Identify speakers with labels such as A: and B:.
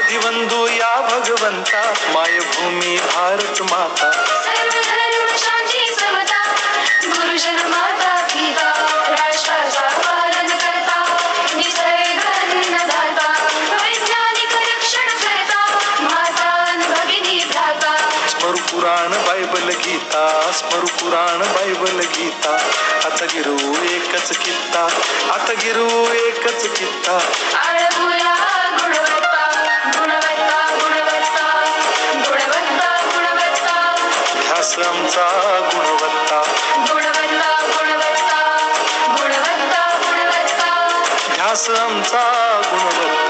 A: आदिवंदू या भगवंता मायभूमी भारत माता. पुराण बायबल गीता स्मरू पुराण बायबल गीता. आता गिरू एकच कित्ता आता गिरू एकच कित्ता ध्यास आमचा गुणवत्ता.
B: गुणवत्ता गुणवत्ता गुणवत्ता गुणवत्ता.
A: ध्यास आमचा गुणवत्ता.